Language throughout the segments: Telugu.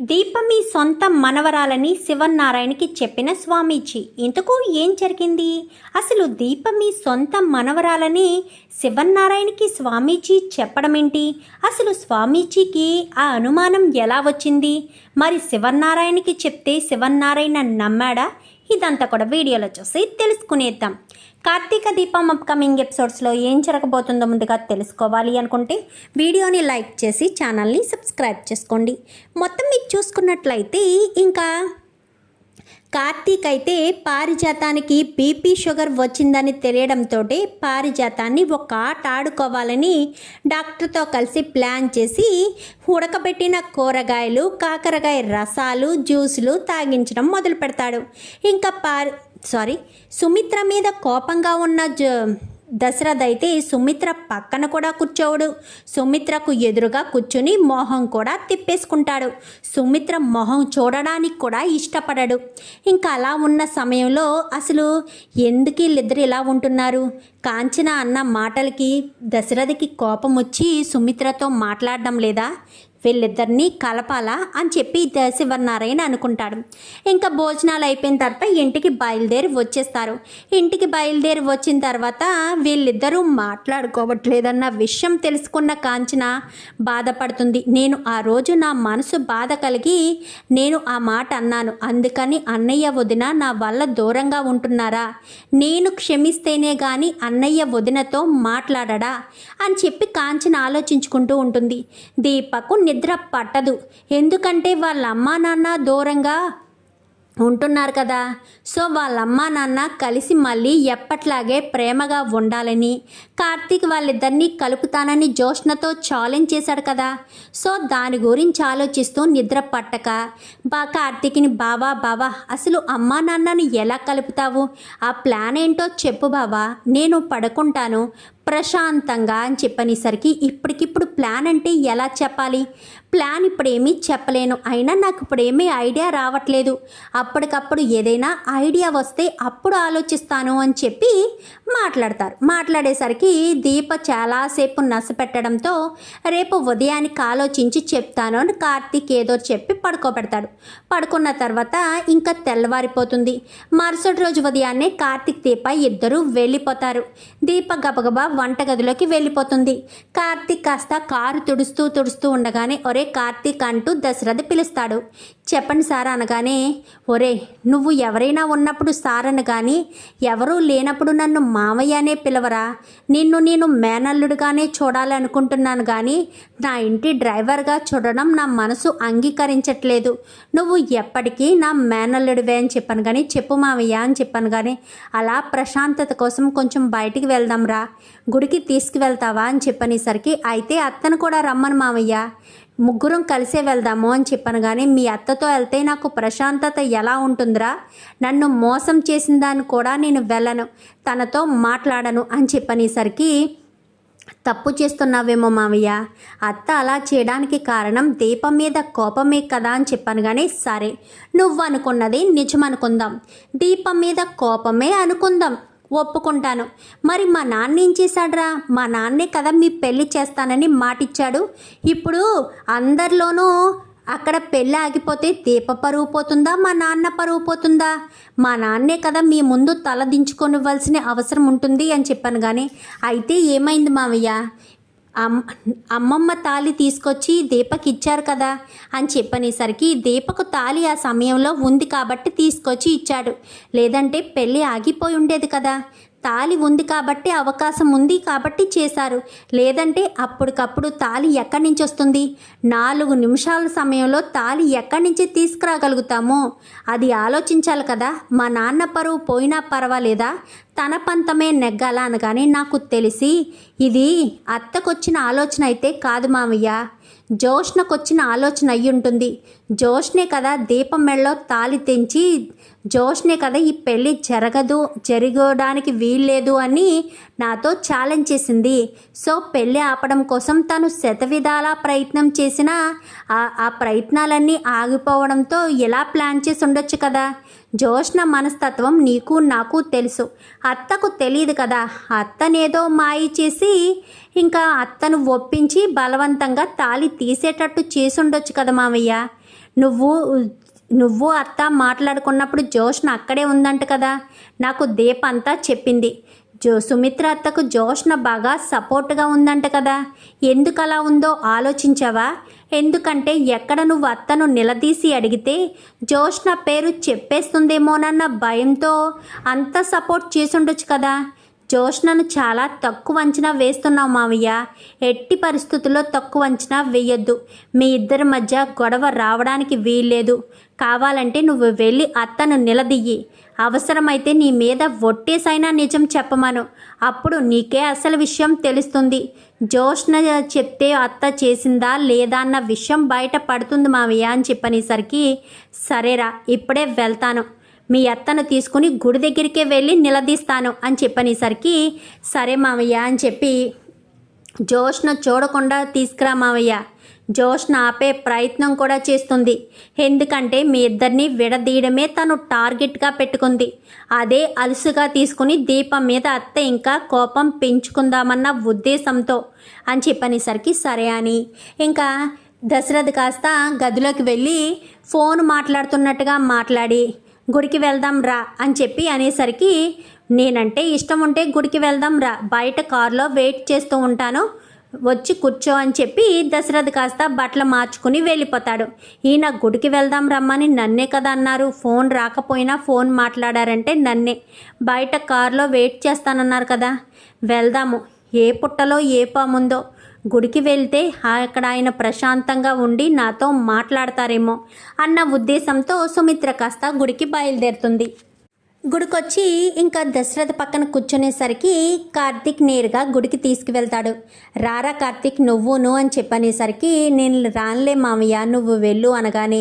దీపం మీ సొంత మనవరాలని శివనారాయణకి చెప్పిన స్వామీజీ. ఇంతకు ఏం జరిగింది? అసలు దీపం మీ సొంత మనవరాలని శివనారాయణకి స్వామీజీ చెప్పడమేంటి? అసలు స్వామీజీకి ఆ అనుమానం ఎలా వచ్చింది? మరి శివనారాయణకి చెప్తే శివనారాయణ నమ్మాడా? ఇదంతా కూడా వీడియోలో చూసి తెలుసుకునేద్దాం. కార్తీక దీపం అప్కమింగ్ ఎపిసోడ్స్లో ఏం జరగబోతుందో ముందుగా తెలుసుకోవాలి అనుకుంటే వీడియోని లైక్ చేసి ఛానల్ని సబ్స్క్రైబ్ చేసుకోండి. మొత్తం మీకు చూసుకున్నట్లయితే ఇంకా కార్తీక్ అయితే పారిజాతానికి బీపీ షుగర్ వచ్చిందని తెలియడంతో పారిజాతాన్ని ఒక ఆట ఆడుకోవాలని డాక్టర్తో కలిసి ప్లాన్ చేసి ఉడకబెట్టిన కూరగాయలు కాకరకాయ రసాలు జ్యూసులు తాగించడం మొదలు పెడతాడు ఇంకా పారి సారీ సుమిత్ర మీద కోపంగా ఉన్న జ దశరథ అయితే సుమిత్ర పక్కన కూడా కూర్చోవడు. సుమిత్రకు ఎదురుగా కూర్చుని మొహం కూడా తిప్పేసుకుంటాడు. సుమిత్ర మొహం చూడడానికి కూడా ఇష్టపడడు. ఇంకా అలా ఉన్న సమయంలో అసలు ఎందుకు వీళ్ళిద్దరు ఇలా ఉంటున్నారు? కాంచన అన్న మాటలకి దశరథకి కోపం వచ్చి సుమిత్రతో మాట్లాడడం లేదా? వీళ్ళిద్దరినీ కలపాలా అని చెప్పి శివనారాయణ అనుకుంటాడు. ఇంకా భోజనాలు అయిపోయిన తర్వాత ఇంటికి బయలుదేరి వచ్చేస్తారు. ఇంటికి బయలుదేరి వచ్చిన తర్వాత వీళ్ళిద్దరూ మాట్లాడుకోవట్లేదన్న విషయం తెలుసుకున్న కాంచన బాధపడుతుంది. నేను ఆ రోజు నా మనసు బాధ కలిగి నేను ఆ మాట అన్నాను. అందుకని అన్నయ్య వదిన నా వల్ల దూరంగా ఉంటున్నారా? నేను క్షమిస్తేనే కానీ అన్నయ్య వదినతో మాట్లాడడా? అని చెప్పి కాంచన ఆలోచించుకుంటూ ఉంటుంది. దీపకు నిద్ర పట్టదు. ఎందుకంటే వాళ్ళ అమ్మా నాన్న దూరంగా ఉంటున్నారు కదా. సో వాళ్ళ అమ్మా నాన్న కలిసి మళ్ళీ ఎప్పట్లాగే ప్రేమగా ఉండాలని కార్తీక్ వాళ్ళిద్దరినీ కలుపుతానని జోష్నతో ఛాలెంజ్ చేశాడు కదా. సో దాని గురించి ఆలోచిస్తూ నిద్ర పట్టక బా కార్తీక్ని బావా బావా అసలు అమ్మా నాన్నని ఎలా కలుపుతావు? ఆ ప్లాన్ ఏంటో చెప్పు బావా నేను పడుకుంటాను ప్రశాంతంగా అని చెప్పనేసరికి ఇప్పటికిప్పుడు ప్లాన్ అంటే ఎలా చెప్పాలి? ప్లాన్ ఇప్పుడేమీ చెప్పలేను. అయినా నాకు ఇప్పుడు ఏమీ ఐడియా రావట్లేదు. అప్పటికప్పుడు ఏదైనా ఐడియా వస్తే అప్పుడు ఆలోచిస్తాను అని చెప్పి మాట్లాడతారు. మాట్లాడేసరికి దీప చాలాసేపు నసపెట్టడంతో రేపు ఉదయానికి ఆలోచించి చెప్తాను అని కార్తీక్ ఏదో చెప్పి పడుకోబెడతాడు. పడుకున్న తర్వాత ఇంకా తెల్లవారిపోతుంది. మరుసటి రోజు ఉదయాన్నే కార్తీక్ దీప ఇద్దరు వెళ్ళిపోతారు. దీప గబగబా వంటగదిలోకి వెళ్ళిపోతుంది. కార్తీక్ కాస్త కారు తుడుస్తూ తుడుస్తూ ఉండగానే ఒరే కార్తీక్ అంటూ దశరథ పిలుస్తాడు. చెప్పండి సార్ అనగానే ఒరే నువ్వు ఎవరైనా ఉన్నప్పుడు సార్ అనగాని ఎవరూ లేనప్పుడు నన్ను మావయ్య అనే పిలవరా? నిన్ను నేను మేనల్లుడుగానే చూడాలనుకుంటున్నాను కానీ నా ఇంటి డ్రైవర్గా చూడడం నా మనసు అంగీకరించట్లేదు. నువ్వు ఎప్పటికీ నా మేనల్లుడివే అని చెప్పాను కానీ చెప్పు మావయ్య అని చెప్పాను కానీ అలా ప్రశాంతత కోసం కొంచెం బయటికి వెళ్దాంరా. గుడికి తీసుకువెళ్తావా అని చెప్పనేసరికి అయితే అత్తను కూడా రమ్మను మావయ్య. ముగ్గురం కలిసే వెళ్దాము అని చెప్పాను కానీ మీ అత్తతో వెళ్తే నాకు ప్రశాంతత ఎలా ఉంటుందిరా? నన్ను మోసం చేసిన దాన్ని కూడా నేను వెళ్ళను. తనతో మాట్లాడను అని చెప్పనేసరికి తప్పు చేస్తున్నావేమో మావయ్య. అత్త అలా చేయడానికి కారణం దీపం మీద కోపమే కదా అని చెప్పాను కానీ సరే. నువ్వు అనుకున్నది నిజం అనుకుందాం దీపం మీద కోపమే అనుకుందాం. ఒప్పుకుంటాను. మరి మా నాన్న ఏం చేశాడ్రా? మా నాన్నే కదా మీ పెళ్ళి చేస్తానని మాటిచ్చాడు. ఇప్పుడు అందరిలోనూ అక్కడ పెళ్ళి ఆగిపోతే దీప పరువు పోతుందా? మా నాన్న పరువు పోతుందా? మా నాన్నే కదా మీ ముందు తలదించుకొనివ్వాల్సిన అవసరం ఉంటుంది అని చెప్పాను కానీ అయితే ఏమైంది మావయ్య? అమ్మమ్మ తాళి తీసుకొచ్చి దీపకి ఇచ్చారు కదా అని చెప్పనేసరికి దీపకు తాళి ఆ సమయంలో ఉంది కాబట్టి తీసుకొచ్చి ఇచ్చాడు. లేదంటే పెళ్ళి ఆగిపోయి ఉండేది కదా. తాళి ఉంది కాబట్టి అవకాశం ఉంది కాబట్టి చేశారు. లేదంటే అప్పటికప్పుడు తాళి ఎక్కడి నుంచి వస్తుంది? నాలుగు నిమిషాల సమయంలో తాళి ఎక్కడి నుంచి తీసుకురాగలుగుతామో? అది ఆలోచించాలి కదా. మా నాన్న పరువు పోయినా పర్వాలేదా? తన పంతమే నెగ్గాల అనగానే నాకు తెలిసి ఇది అత్తకొచ్చిన ఆలోచన అయితే కాదు మామయ్య జోష్నకొచ్చిన ఆలోచన అయ్యుంటుంది. ఉంటుంది జోష్నే కదా దీపం మెళ్ళలో తాళి తెంచి జోష్నే కదా ఈ పెళ్ళి జరగదు జరగడానికి వీల్లేదు అని నాతో ఛాలెంజ్ చేసింది. సో పెళ్ళి ఆపడం కోసం తను శతవిధాలా ప్రయత్నం చేసినా ఆ ఆ ప్రయత్నాలన్నీ ఆగిపోవడంతో ఎలా ప్లాన్ చేసి ఉండొచ్చు కదా? జోష్న మనస్తత్వం నీకు నాకు తెలుసు. అత్తకు తెలియదు కదా. అత్తనేదో మాయ చేసి ఇంకా అత్తను ఒప్పించి బలవంతంగా తాళి తీసేటట్టు చేసుండొచ్చు కదా మావయ్య నువ్వు నువ్వు అత్త మాట్లాడుకున్నప్పుడు జోష్న అక్కడే ఉందంట కదా. నాకు దీప అంతా చెప్పింది. జో సుమిత్ర అత్తకు జోష్న బాగా సపోర్ట్గా ఉందంట కదా. ఎందుకు అలా ఉందో ఆలోచించావా? ఎందుకంటే ఎక్కడ నువ్వు అత్తను నిలదీసి అడిగితే జోష్న పేరు చెప్పేస్తుందేమోనన్న భయంతో అంత సపోర్ట్ చేసుండొచ్చు కదా. జోష్నను చాలా తక్కువ అంచనా వేస్తున్నావు మావయ్య. ఎట్టి పరిస్థితుల్లో తక్కువ అంచనా వేయొద్దు. మీ ఇద్దరి మధ్య గొడవ రావడానికి వీల్లేదు. కావాలంటే నువ్వు వెళ్ళి అత్తను నిలదీయి. అవసరమైతే నీ మీద ఒట్టేసైనా నిజం చెప్పమను. అప్పుడు నీకే అసలు విషయం తెలుస్తుంది. జోష్న చెప్తే అత్త చేసిందా లేదా అన్న విషయం బయట పడుతుంది మావయ్య అని చెప్పనేసరికి సరేరా ఇప్పుడే వెళ్తాను. మీ అత్తను తీసుకుని గుడి దగ్గరికే వెళ్ళి నిలదీస్తాను అని చెప్పనేసరికి సరే మావయ్య అని చెప్పి జోష్న చూడకుండా తీసుకురా మావయ్య. జోష్న ఆపే ప్రయత్నం కూడా చేస్తుంది. ఎందుకంటే మీ ఇద్దరిని విడదీయడమే తను టార్గెట్గా పెట్టుకుంది. అదే అలుసుగా తీసుకుని దీపం మీద అత్త ఇంకా కోపం పెంచుకుందామన్న ఉద్దేశంతో అని చెప్పనేసరికి సరే అని. ఇంకా దశరథ్ కాస్త గదిలోకి వెళ్ళి ఫోన్ మాట్లాడుతున్నట్టుగా మాట్లాడి గుడికి వెళ్దాం రా అని చెప్పి అనేసరికి నేనంటే ఇష్టం ఉంటే గుడికి వెళ్దాం రా బయట కారులో వెయిట్ చేస్తూ ఉంటాను వచ్చి కూర్చో అని చెప్పి దశరథ్ కాస్త బట్టలు మార్చుకుని వెళ్ళిపోతాడు. ఈయన గుడికి వెళ్దాం రమ్మని నన్నే కదా అన్నారు. ఫోన్ రాకపోయినా ఫోన్ మాట్లాడారంటే నన్నే. బయట కారులో వెయిట్ చేస్తానన్నారు కదా. వెళ్దాము. ఏ పుట్టలో ఏ పాముందో గుడికి వెళ్తే అక్కడ ఆయన ప్రశాంతంగా ఉండి నాతో మాట్లాడతారేమో అన్న ఉద్దేశంతో సుమిత్ర కాస్త గుడికి బయలుదేరుతుంది. గుడికొచ్చి ఇంకా దశరథ పక్కన కూర్చునేసరికి కార్తీక్ నేరుగా గుడికి తీసుకువెళ్తాడు. రారా కార్తీక్ నువ్వును అని చెప్పనేసరికి నేను రానులే మామయ్య నువ్వు వెళ్ళు అనగానే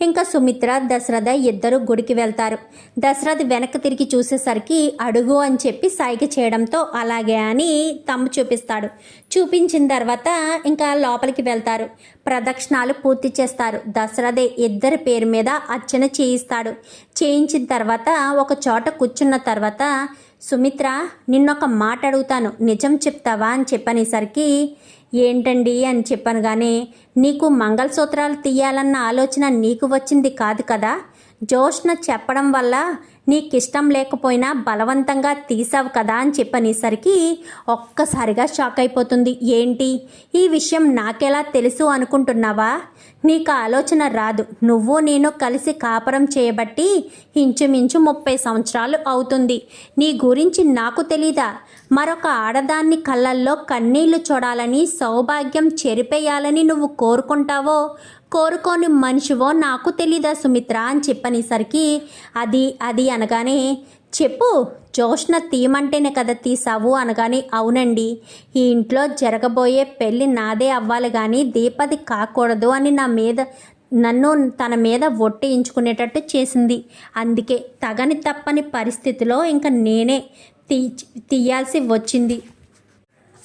ఇంకా సుమిత్ర దశరథ ఇద్దరు గుడికి వెళ్తారు. దశరథ వెనక్కి తిరిగి చూసేసరికి అడుగు అని చెప్పి సైగ చేయడంతో అలాగే అని తమ్ము చూపిస్తాడు. చూపించిన తర్వాత ఇంకా లోపలికి వెళ్తారు. ప్రదక్షిణాలు పూర్తి చేస్తారు. దశరథే ఇద్దరి పేరు మీద అర్చన చేయిస్తాడు. చేయించిన తర్వాత ఒక చోట కూర్చున్న తర్వాత సుమిత్ర నిన్నొక మాట అడుగుతాను నిజం చెప్తావా? అని చెప్పనేసరికి ఏంటండి? అని చెప్పాను కానీ నీకు మంగళసూత్రాలు తీయాలన్న ఆలోచన నీకు వచ్చింది కాదు కదా. జోష్న చెప్పడం వల్ల నీకు ఇష్టం లేకపోయినా బలవంతంగా తీసావు కదా? అని చెప్పనేసరికి ఒక్కసారిగా షాక్ అయిపోతుంది. ఏంటి? ఈ విషయం నాకెలా తెలుసు అనుకుంటున్నావా? నీకు ఆలోచన రాదు. నువ్వు నేను కలిసి కాపురం చేయబట్టి ఇంచుమించు ముప్పై సంవత్సరాలు అవుతుంది. నీ గురించి నాకు తెలీదా? మరొక ఆడదాన్ని కళ్ళల్లో కన్నీళ్ళు చూడాలని సౌభాగ్యం చెరిపేయాలని నువ్వు కోరుకుంటావో? కోరుకోని మనిషివో నాకు తెలీదా సుమిత్ర అని చెప్పనేసరికి అది అది అనగానే చెప్పు జోష్న తీయమంటేనే కదా తీసావు అనగానే అవునండి. ఈ ఇంట్లో జరగబోయే పెళ్ళి నాదే అవ్వాలి కానీ దీపది కాకూడదు అని నా మీద నన్ను తన మీద ఒట్టేయించుకునేటట్టు చేసింది. అందుకే తగని తప్పని పరిస్థితిలో ఇంకా నేనే తీ తీయాల్సి వచ్చింది.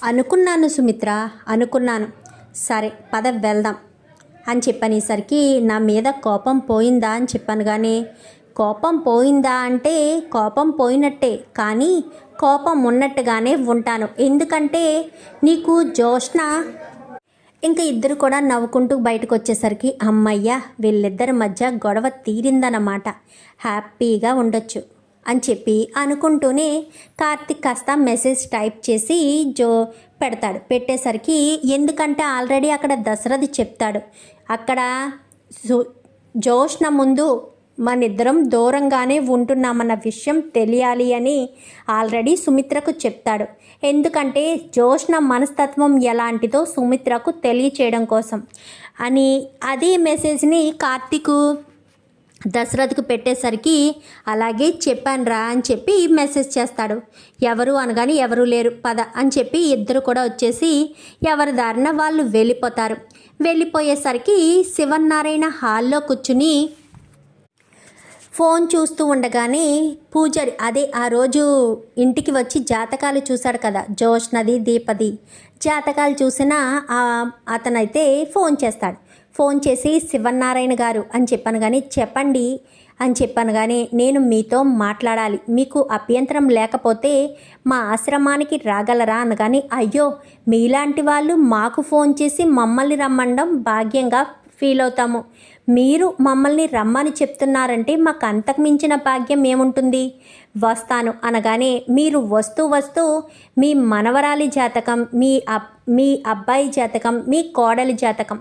అనుకున్నాను సుమిత్ర అనుకున్నాను. సరే పద వెళ్దాం అని చెప్పనేసరికి నా మీద కోపం పోయిందా అని చెప్పాను కానీ కోపం పోయిందా అంటే కోపం పోయినట్టే కానీ కోపం ఉన్నట్టుగానే ఉంటాను. ఎందుకంటే నీకు జోష్న ఇంకా ఇద్దరు కూడా నవ్వుకుంటూ బయటకు వచ్చేసరికి అమ్మయ్య వీళ్ళిద్దరి మధ్య గొడవ తీరిందన్నమాట. హ్యాపీగా ఉండొచ్చు అని చెప్పి అనుకుంటూనే కార్తిక్ కాస్త మెసేజ్ టైప్ చేసి జో పెడతాడు. పెట్టేసరికి ఎందుకంటే ఆల్రెడీ అక్కడ దశరథి చెప్తాడు. అక్కడ సు- జోష్న ముందు మనిద్దరం దూరంగానే ఉంటున్నామన్న విషయం తెలియాలి అని ఆల్రెడీ సుమిత్రకు చెప్తాడు. ఎందుకంటే జోష్న మనస్తత్వం ఎలాంటిదో సుమిత్రకు తెలియచేయడం కోసం. అని అదే మెసేజ్ని కార్తీకు దశరథ్కు పెట్టేసరికి అలాగే చెప్పాను రా అని చెప్పి మెసేజ్ చేస్తాడు. ఎవరు అనగానే ఎవరు లేరు పద అని చెప్పి ఇద్దరు కూడా వచ్చేసి ఎవరి దారిన వాళ్ళు వెళ్ళిపోతారు. వెళ్ళిపోయేసరికి శివనారాయణ హాల్లో కూర్చుని ఫోన్ చూస్తూ ఉండగానే పూజారి అదే ఆ రోజు ఇంటికి వచ్చి జాతకాలు చూశాడు కదా జోష్నది దీపది. జాతకాలు చూసిన అతనైతే ఫోన్ చేస్తాడు. ఫోన్ చేసి శివనారాయణ గారు అని చెప్పాను కానీ చెప్పండి అని చెప్పాను కానీ నేను మీతో మాట్లాడాలి. మీకు అభ్యంతరం లేకపోతే మా ఆశ్రమానికి రాగలరా? అనగాని అయ్యో మీలాంటి వాళ్ళు మాకు ఫోన్ చేసి మమ్మల్ని రమ్మండం భాగ్యంగా ఫీల్ అవుతాము మీరు మమ్మల్ని రమ్మని చెప్తున్నారంటే మాకు అంతకు మించిన భాగ్యం ఏముంటుంది? వస్తాను అనగానే మీరు వస్తూ వస్తూ మీ మనవరాలి జాతకం మీ అబ్ మీ అబ్బాయి జాతకం మీ కోడలి జాతకం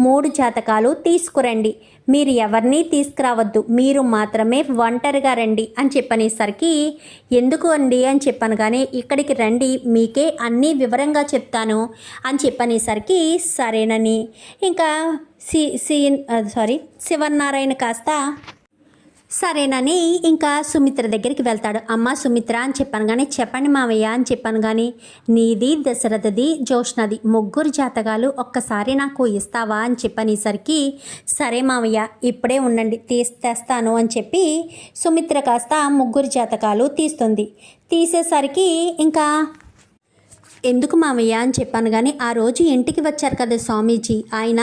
మూడు జాతకాలు తీసుకురండి. మీరు ఎవరిని తీసుకురావద్దు మీరు మాత్రమే ఒంటరిగా రండి అని చెప్పనేసరికి ఎందుకు అండి అని చెప్పాను కానీ ఇక్కడికి రండి మీకే అన్నీ వివరంగా చెప్తాను అని చెప్పనేసరికి సరేనని. ఇంకా సి సి సారీ శివనారాయణ కాస్త సరేనని ఇంకా సుమిత్ర దగ్గరికి వెళ్తాడు. అమ్మ సుమిత్ర అని చెప్పాను కానీ చెప్పండి మామయ్య అని చెప్పాను కానీ నీది దశరథది జోష్నది ముగ్గురు జాతకాలు ఒక్కసారి నాకు ఇస్తావా అని చెప్పనేసరికి సరే మామయ్య ఇప్పుడే ఉండండి తీస్తేస్తాను అని చెప్పి సుమిత్ర కాస్త ముగ్గురు జాతకాలు తీస్తుంది. తీసేసరికి ఇంకా ఎందుకు మామయ్య అని చెప్పాను కానీ ఆ రోజు ఇంటికి వచ్చారు కదా స్వామీజీ. ఆయన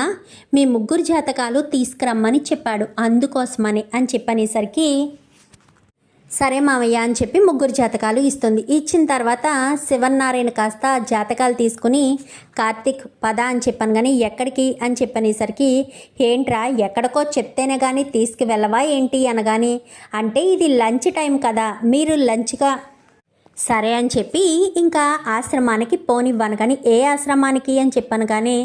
మీ ముగ్గురు జాతకాలు తీసుకురమ్మని చెప్పాడు. అందుకోసమని అని చెప్పనేసరికి సరే మామయ్య అని చెప్పి ముగ్గురు జాతకాలు ఇస్తుంది. ఇచ్చిన తర్వాత శివన్నారాయణ కాస్త జాతకాలు తీసుకుని కార్తిక్ పద అని చెప్పాను కానీ ఎక్కడికి అని చెప్పనేసరికి ఏంట్రా ఎక్కడికో చెప్తేనే కానీ తీసుకువెళ్ళవా ఏంటి అనగాని అంటే ఇది లంచ్ టైం కదా మీరు లంచ్గా సరే అని చెప్పి ఇంకా ఆశ్రమానికి పోనివ్వను కానీ ఏ ఆశ్రమానికి అని చెప్పాను కానీ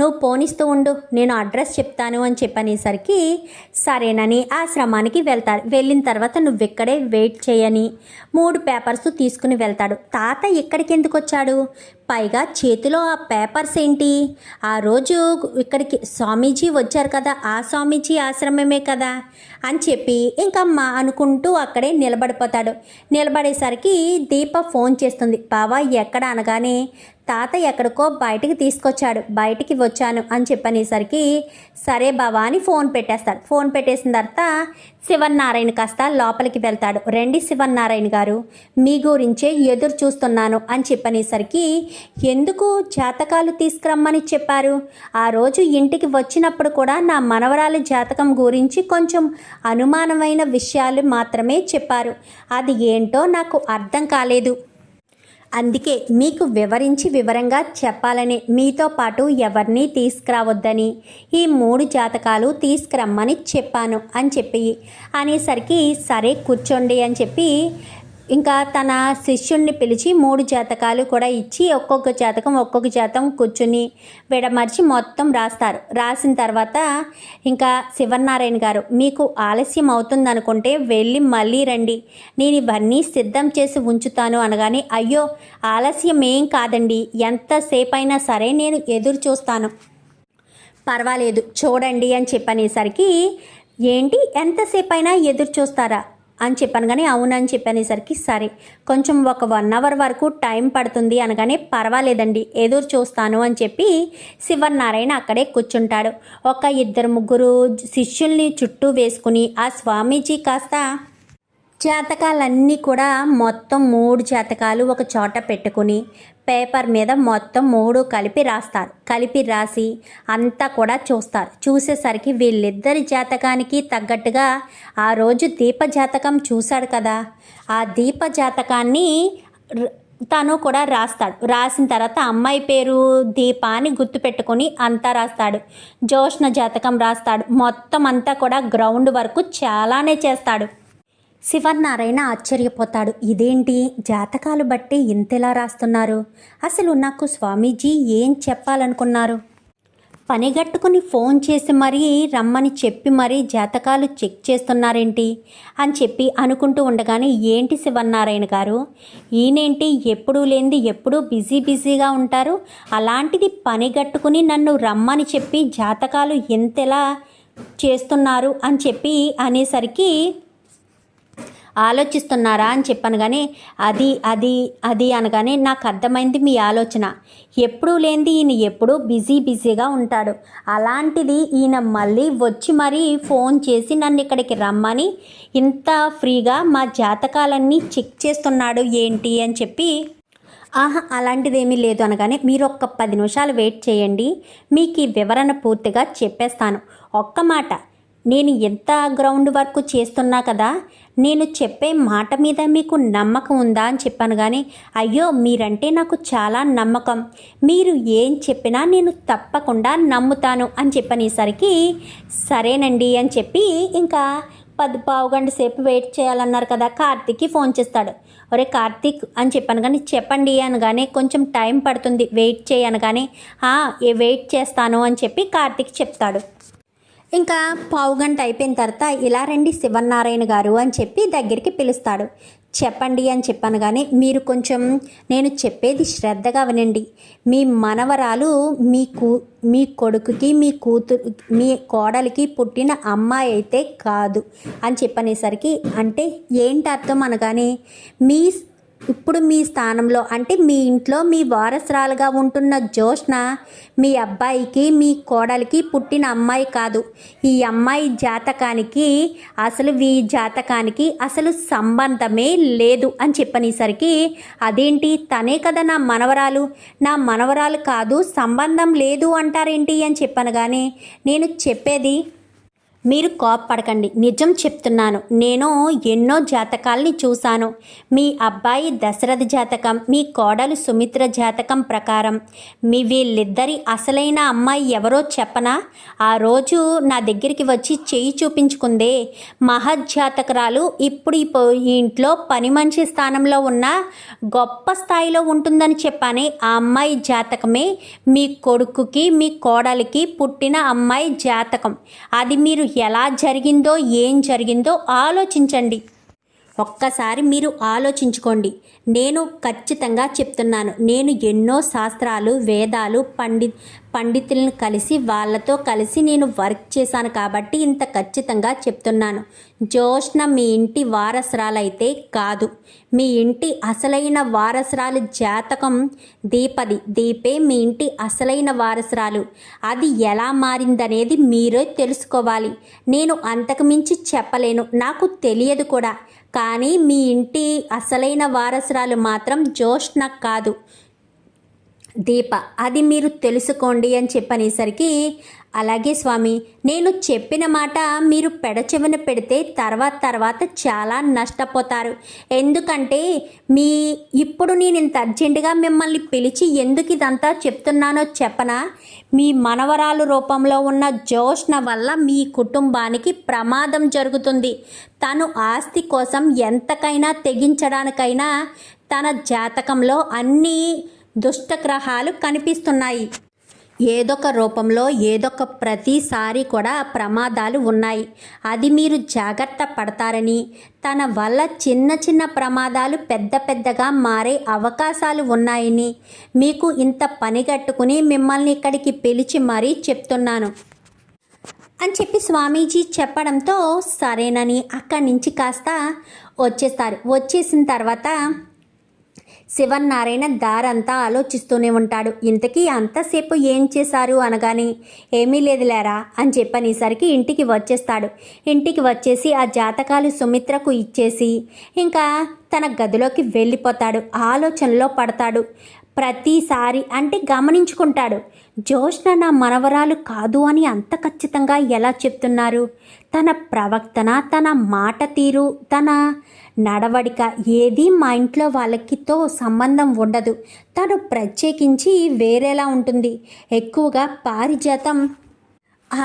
నువ్వు పోనిస్తూ ఉండు నేను అడ్రస్ చెప్తాను అని చెప్పనేసరికి సరేనని ఆశ్రమానికి వెళ్తారు. వెళ్ళిన తర్వాత నువ్వు ఇక్కడే వెయిట్ చేయని. మూడు పేపర్స్ తీసుకుని వెళ్తాడు. తాత ఇక్కడికి ఎందుకు వచ్చాడు పైగా చేతిలో ఆ పేపర్స్ ఏంటి? ఆ రోజు ఇక్కడికి స్వామీజీ వచ్చారు కదా ఆ స్వామీజీ ఆశ్రమమే కదా అని చెప్పి ఇంకా మా అనుకుంటూ అక్కడే నిలబడిపోతాడు. నిలబడేసరికి దీప ఫోన్ చేస్తుంది. బావా ఎక్కడ అనగానే తాత ఎక్కడికో బయటికి తీసుకొచ్చాడు. బయటికి వచ్చాను అని చెప్పనేసరికి సరే బావా అని ఫోన్ పెట్టేస్తాడు. ఫోన్ పెట్టేసిన తర్వాత శివన్నారాయణ కాస్త లోపలికి వెళ్తాడు. రండి శివన్నారాయణ గారు మీ గురించే ఎదురు చూస్తున్నాను అని చెప్పనేసరికి ఎందుకు జాతకాలు తీసుకురమ్మని చెప్పారు? ఆ రోజు ఇంటికి వచ్చినప్పుడు కూడా నా మనవరాలి జాతకం గురించి కొంచెం అనుమానమైన విషయాలు మాత్రమే చెప్పారు. అది ఏంటో నాకు అర్థం కాలేదు. అందుకే మీకు వివరించి వివరంగా చెప్పాలని మీతో పాటు ఎవరిని తీసుకురావద్దని ఈ మూడు జాతకాలు తీసుకురమ్మని చెప్పాను అని చెప్పి అనేసరికి సరే కూర్చోండి అని చెప్పి ఇంకా తన శిష్యుణ్ణి పిలిచి మూడు జాతకాలు కూడా ఇచ్చి ఒక్కొక్క జాతకం ఒక్కొక్క జాతకం కూర్చుని విడమర్చి మొత్తం రాస్తారు. రాసిన తర్వాత ఇంకా శివనారాయణ గారు మీకు ఆలస్యం అవుతుంది అనుకుంటే వెళ్ళి మళ్ళీ రండి. నేను ఇవన్నీ సిద్ధం చేసి ఉంచుతాను అనగానే అయ్యో ఆలస్యం ఏం కాదండి. ఎంతసేపు అయినా సరే నేను ఎదురు చూస్తాను. పర్వాలేదు చూడండి అని చెప్పనేసరికి ఏంటి? ఎంతసేపు అయినా ఎదురు చూస్తారా? అని చెప్పాను కానీ అవునని చెప్పనేసరికి సరే. కొంచెం ఒక వన్ అవర్ వరకు టైం పడుతుంది అనగానే పర్వాలేదండి ఎదురు చూస్తాను అని చెప్పి శివనారాయణ అక్కడే కూర్చుంటాడు. ఒక ఇద్దరు ముగ్గురు శిష్యుల్ని చుట్టూ వేసుకుని ఆ స్వామీజీ కాస్త జాతకాలన్నీ కూడా మొత్తం మూడు జాతకాలు ఒక చోట పెట్టుకుని పేపర్ మీద మొత్తం మూడు కలిపి రాస్తారు. కలిపి రాసి అంతా కూడా చూస్తారు. చూసేసరికి వీళ్ళిద్దరి జాతకానికి తగ్గట్టుగా ఆ రోజు దీప జాతకం చూశాడు కదా. ఆ దీప జాతకాన్ని తను కూడా రాస్తాడు. రాసిన తర్వాత అమ్మాయి పేరు దీప అని గుర్తుపెట్టుకొని అంతా రాస్తాడు. జోష్ణ జాతకం రాస్తాడు. మొత్తం అంతా కూడా గ్రౌండ్ వరకు చాలానే చేస్తాడు. శివనారాయణ ఆశ్చర్యపోతాడు. ఇదేంటి? జాతకాలు బట్టి ఇంతెలా రాస్తున్నారు? అసలు నాకు స్వామీజీ ఏం చెప్పాలనుకున్నారు? పనిగట్టుకుని ఫోన్ చేసి మరీ రమ్మని చెప్పి మరీ జాతకాలు చెక్ చేస్తున్నారేంటి? అని చెప్పి అనుకుంటూ ఉండగానే ఏంటి శివనారాయణ గారు? ఈయనేంటి? ఎప్పుడూ లేనిది ఎప్పుడూ బిజీ బిజీగా ఉంటారు. అలాంటిది పనిగట్టుకుని నన్ను రమ్మని చెప్పి జాతకాలు ఎంతెలా చేస్తున్నారు? అని చెప్పి అనేసరికి ఆలోచిస్తున్నారా అని చెప్పాను కానీ అది అది అది అనగానే నాకు అర్థమైంది మీ ఆలోచన. ఎప్పుడూ లేనిది ఈయన ఎప్పుడూ బిజీ బిజీగా ఉంటాడు. అలాంటిది ఈయన మళ్ళీ వచ్చి మరీ ఫోన్ చేసి నన్ను ఇక్కడికి రమ్మని ఇంత ఫ్రీగా మా జాతకాలన్నీ చెక్ చేస్తున్నాడు ఏంటి అని చెప్పి ఆహా అలాంటిదేమీ లేదు అనగానే మీరు ఒక్క పది నిమిషాలు వెయిట్ చేయండి. మీకు ఈ వివరణ పూర్తిగా చెప్పేస్తాను. ఒక్క మాట నేను ఎంత గ్రౌండ్ వర్క్ చేస్తున్నా కదా నేను చెప్పే మాట మీద మీకు నమ్మకం ఉందా అని చెప్పాను కానీ అయ్యో మీరంటే నాకు చాలా నమ్మకం. మీరు ఏం చెప్పినా నేను తప్పకుండా నమ్ముతాను అని చెప్పనేసరికి సరేనండి అని చెప్పి ఇంకా పది పావు గంట సేపు వెయిట్ చేయాలన్నారు కదా కార్తీక్కి ఫోన్ చేస్తాడు. ఒరే కార్తీక్ అని చెప్పాను కానీ చెప్పండి అనగానే కొంచెం టైం పడుతుంది వెయిట్ చేయను కానీ ఏ వెయిట్ చేస్తాను అని చెప్పి కార్తీక్ చెప్తాడు. ఇంకా పావు గంట అయిపోయిన తర్వాత ఇలా రండి శివనారాయణ గారు అని చెప్పి దగ్గరికి పిలుస్తాడు. చెప్పండి అని చెప్పాను కానీ మీరు కొంచెం నేను చెప్పేది శ్రద్ధగా వినండి. మీ మనవరాలు మీ కూ మీ కొడుకుకి మీ కూతురు మీ కోడలికి పుట్టిన అమ్మాయి అయితే కాదు అని చెప్పనేసరికి అంటే ఏంటి అర్థం అనగానే మీ ఇప్పుడు మీ స్థానంలో అంటే మీ ఇంట్లో మీ వారసురాలుగా ఉంటున్న జోష్న మీ అబ్బాయికి మీ కోడలికి పుట్టిన అమ్మాయి కాదు. ఈ అమ్మాయి జాతకానికి అసలు ఈ జాతకానికి అసలు సంబంధమే లేదు అని చెప్పనేసరికి అదేంటి? తనే కదా నా మనవరాలు. నా మనవరాలు కాదు సంబంధం లేదు అంటారేంటి? అని చెప్పాను కానీ నేను చెప్పేది మీరు కోప్పడకండి. నిజం చెప్తున్నాను. నేను ఎన్నో జాతకాల్ని చూశాను. మీ అబ్బాయి దశరథ జాతకం మీ కోడలు సుమిత్ర జాతకం ప్రకారం. మీ వీళ్ళిద్దరి అసలైన అమ్మాయి ఎవరో చెప్పనా? ఆ రోజు నా దగ్గరికి వచ్చి చేయి చూపించుకుందే. మహజ్జాతకురాలు ఇప్పుడు ఈ ఈ ఇంట్లో పని మనిషి స్థానంలో ఉన్న గొప్ప స్థాయిలో ఉంటుందని చెప్పానే ఆ అమ్మాయి జాతకమే మీ కొడుకుకి మీ కోడలికి పుట్టిన అమ్మాయి జాతకం. అది మీరు ఎలా జరిగిందో ఏం జరిగిందో ఆలోచించండి. ఒక్కసారి మీరు ఆలోచించుకోండి. నేను ఖచ్చితంగా చెప్తున్నాను. నేను ఎన్నో శాస్త్రాలు వేదాలు పండి పండితులను కలిసి వాళ్ళతో కలిసి నేను వర్క్ చేశాను కాబట్టి ఇంత ఖచ్చితంగా చెప్తున్నాను. జోష్న మీ ఇంటి వారసురాలైతే కాదు. మీ ఇంటి అసలైన వారసురాలు జాతకం దీపది. దీపే మీ ఇంటి అసలైన వారసురాలు. అది ఎలా మారిందనేది మీరే తెలుసుకోవాలి. నేను అంతకుమించి చెప్పలేను. నాకు తెలియదు కూడా. కానీ మీ ఇంటి అసలైన వారసురాలు మాత్రం జోష్న కాదు. దీప. అది మీరు తెలుసుకోండి అని చెప్పనేసరికి అలాగే స్వామి నేను చెప్పిన మాట మీరు పెడచెవిన పెడితే తర్వాత తర్వాత చాలా నష్టపోతారు. ఎందుకంటే మీ ఇప్పుడు నేను ఇంత అర్జెంటుగా మిమ్మల్ని పిలిచి ఎందుకు ఇదంతా చెప్తున్నానో చెప్పనా? మీ మనవరాలు రూపంలో ఉన్న జోష్ణ వల్ల మీ కుటుంబానికి ప్రమాదం జరుగుతుంది. తను ఆస్తి కోసం ఎంతకైనా తెగించడానికైనా తన జాతకంలో అన్నీ దుష్టగ్రహాలు కనిపిస్తున్నాయి. ఏదొక రూపంలో ఏదొక ప్రతిసారి కూడా ప్రమాదాలు ఉన్నాయి. అది మీరు జాగ్రత్త పడతారని తన వల్ల చిన్న చిన్న ప్రమాదాలు పెద్ద పెద్దగా మారే అవకాశాలు ఉన్నాయని మీకు ఇంత పనిగట్టుకుని మిమ్మల్ని ఇక్కడికి పిలిచి మరీ చెప్తున్నాను. అని చెప్పి స్వామీజీ చెప్పడంతో సరేనని అక్కడి నుంచి కాస్త వచ్చేస్తారు. వచ్చేసిన తర్వాత శివన్నారాయణ దారంతా ఆలోచిస్తూనే ఉంటాడు. ఇంతకీ అంతసేపు ఏం చేశారు అనగానే ఏమీ లేదులేరా అని చెప్పనేసరికి ఇంటికి వచ్చేస్తాడు. ఇంటికి వచ్చేసి ఆ జాతకాలు సుమిత్రకు ఇచ్చేసి ఇంకా తన గదిలోకి వెళ్ళిపోతాడు. ఆలోచనలో పడతాడు. ప్రతిసారి అంటే గమనించుకుంటాడు. జోష్న నా మనవరాలు కాదు అని అంత ఖచ్చితంగా ఎలా చెప్తున్నారు? తన ప్రవర్తన తన మాట తీరు తన నడవడిక ఏది మా ఇంట్లో వాళ్ళకితో సంబంధం ఉండదు. తను ప్రత్యేకించి వేరేలా ఉంటుంది. ఎక్కువగా పారిజాతం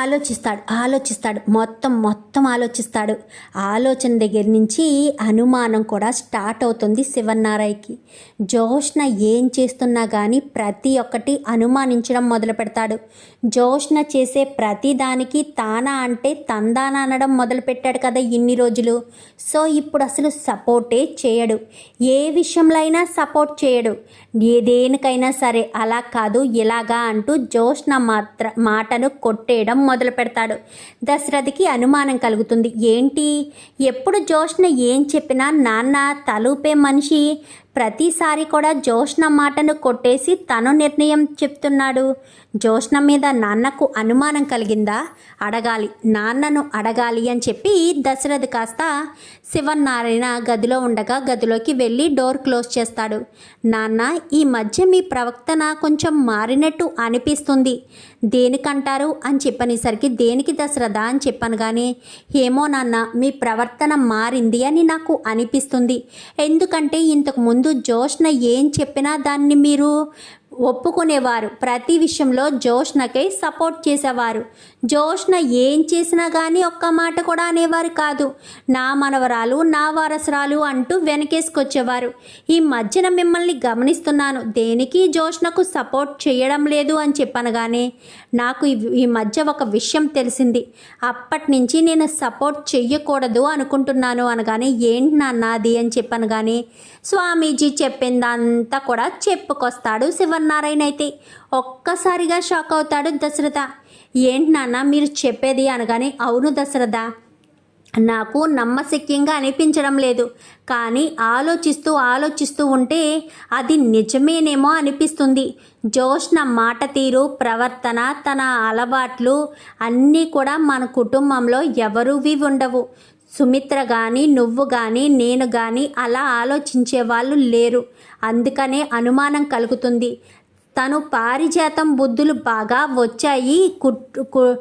ఆలోచిస్తాడు ఆలోచిస్తాడు. మొత్తం మొత్తం ఆలోచిస్తాడు. ఆలోచన దగ్గర నుంచి అనుమానం కూడా స్టార్ట్ అవుతుంది శివన్నారాయణకి. జోష్ణ ఏం చేస్తున్నా కానీ ప్రతి ఒక్కటి అనుమానించడం మొదలు పెడతాడు. జోష్ణ చేసే ప్రతి దానికి తానా అంటే తందాన అనడం మొదలు పెట్టాడు కదా ఇన్ని రోజులు. సో ఇప్పుడు అసలు సపోర్టే చేయడు. ఏ విషయంలో అయినా సపోర్ట్ చేయడు. దేనికైనా సరే అలా కాదు ఇలాగా అంటూ జోష్ణ మాత్ర మాటను కొట్టేయడం మొదలు పెడతాడు. దశరథకి అనుమానం కలుగుతుంది. ఏంటి? ఎప్పుడు జోష్న ఏం చెప్పినా నాన్న తలూపే మనిషి ప్రతిసారి కూడా జోష్న మాటను కొట్టేసి తను నిర్ణయం చెప్తున్నాడు. జోష్న మీద నాన్నకు అనుమానం కలిగిందా? అడగాలి. నాన్నను అడగాలి అని చెప్పి దశరథ్ కాస్త శివనారాయణ గదిలో ఉండగా గదిలోకి వెళ్ళి డోర్ క్లోజ్ చేస్తాడు. నాన్న ఈ మధ్య మీ ప్రవర్తన కొంచెం మారినట్టు అనిపిస్తుంది. దేనికంటారు అని చెప్పనేసరికి దేనికి దశరథ అని చెప్పాను కానీ ఏమో నాన్న మీ ప్రవర్తన మారింది అని నాకు అనిపిస్తుంది. ఎందుకంటే ఇంతకు ముందు జోష్న ఏం చెప్పినా దాన్ని మీరు ఒప్పుకునేవారు. ప్రతి విషయంలో జోష్నకై సపోర్ట్ చేసేవారు. జోష్న ఏం చేసినా కానీ ఒక్క మాట కూడా అనేవారు కాదు. నా మనవరాలు నా వారసురాలు అంటూ వెనకేసుకొచ్చేవారు. ఈ మధ్యన మిమ్మల్ని గమనిస్తున్నాను. దేనికి జోష్నకు సపోర్ట్ చేయడం లేదు అని చెప్పాను కానీ నాకు ఈ- మధ్య ఒక విషయం తెలిసింది. అప్పటి నుంచి నేను సపోర్ట్ చెయ్యకూడదు అనుకుంటున్నాను అనగానే ఏంటి నాన్నది అని చెప్పాను కానీ స్వామీజీ చెప్పిందంతా కూడా చెప్పుకొస్తాడు నారాయణ అయితే ఒక్కసారిగా షాక్ అవుతాడు దశరథ. ఏంటి నాన్న మీరు చెప్పేది అనగానే అవును దశరథ. నాకు నమ్మశక్యంగా అనిపించడం లేదు. కానీ ఆలోచిస్తూ ఆలోచిస్తూ ఉంటే అది నిజమేనేమో అనిపిస్తుంది. జోష్న మాట తీరు ప్రవర్తన తన అలవాట్లు అన్నీ కూడా మన కుటుంబంలో ఎవరువి ఉండవు. సుమిత్ర కానీ నువ్వు కానీ నేను కానీ అలా ఆలోచించే వాళ్ళు లేరు. అందుకనే అనుమానం కలుగుతుంది. తను పారిజాతం బుద్ధులు బాగా వచ్చాయి కుట్ కు-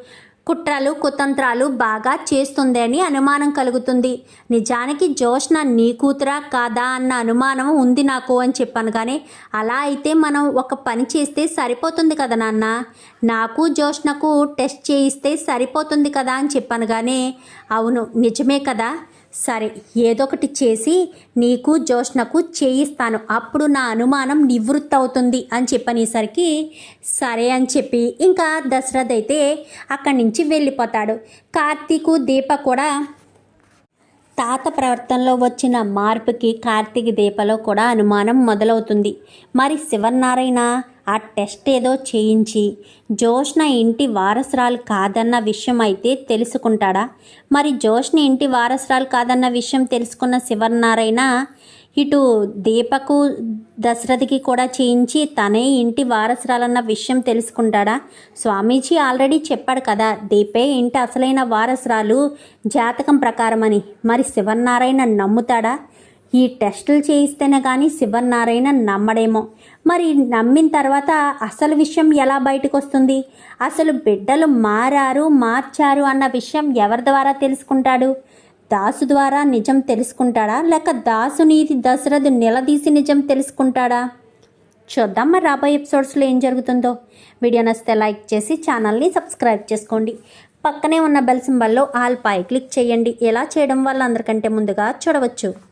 కుట్రలు కుతంత్రాలు బాగా చేస్తుంది అని అనుమానం కలుగుతుంది. నిజానికి జోష్న నీ కూతురా కాదా అన్న అనుమానం ఉంది నాకు అని చెప్పాను కానీ అలా అయితే మనం ఒక పని చేస్తే సరిపోతుంది కదా నాన్న? నాకు జోష్నకు టెస్ట్ చేయిస్తే సరిపోతుంది కదా అని చెప్పాను కానీ అవును నిజమే కదా? సరే ఏదొకటి చేసి నీకు జోష్నకు చేయిస్తాను. అప్పుడు నా అనుమానం నివృత్తి అవుతుంది అని చెప్పనేసరికి సరే అని చెప్పి ఇంకా దశరథ్ అయితే అక్కడి నుంచి వెళ్ళిపోతాడు. కార్తీకు దీప కూడా తాత ప్రవర్తనలో వచ్చిన మార్పుకి కార్తీక దీపలో కూడా అనుమానం మొదలవుతుంది. మరి శివనారాయణ ఆ టెస్ట్ ఏదో చేయించి జోష్న ఇంటి వారసురాలు కాదన్న విషయం అయితే తెలుసుకుంటాడా? మరి జోష్న ఇంటి వారసురాలు కాదన్న విషయం తెలుసుకున్న శివనారాయణ ఇటు దీపకు దశరథికి కూడా చేయించి తనే ఇంటి వారసురాలన్న విషయం తెలుసుకుంటాడా? స్వామీజీ ఆల్రెడీ చెప్పాడు కదా దీపే ఇంటి అసలైన వారసురాలు జాతకం ప్రకారమని. మరి శివనారాయణ నమ్ముతాడా? ఈ టెస్టులు చేయిస్తేనే కానీ శివనారాయణ నమ్మడేమో. మరి నమ్మిన తర్వాత అసలు విషయం ఎలా బయటకు వస్తుంది అసలు బిడ్డలు మారారు మార్చారు అన్న విషయం ఎవరి ద్వారా తెలుసుకుంటాడు? దాసు ద్వారా నిజం తెలుసుకుంటాడా? లేక దాసు దశరథు నిలదీసి నిజం తెలుసుకుంటాడా? చూద్దాం మరి రాబోయే ఎపిసోడ్స్లో ఏం జరుగుతుందో. వీడియో నచ్చితే లైక్ చేసి ఛానల్ని సబ్స్క్రైబ్ చేసుకోండి. పక్కనే ఉన్న బెల్ సింబల్లో ఆల్ పై క్లిక్ చేయండి. ఎలా చేయడం వల్ల అందరికంటే ముందుగా చూడవచ్చు.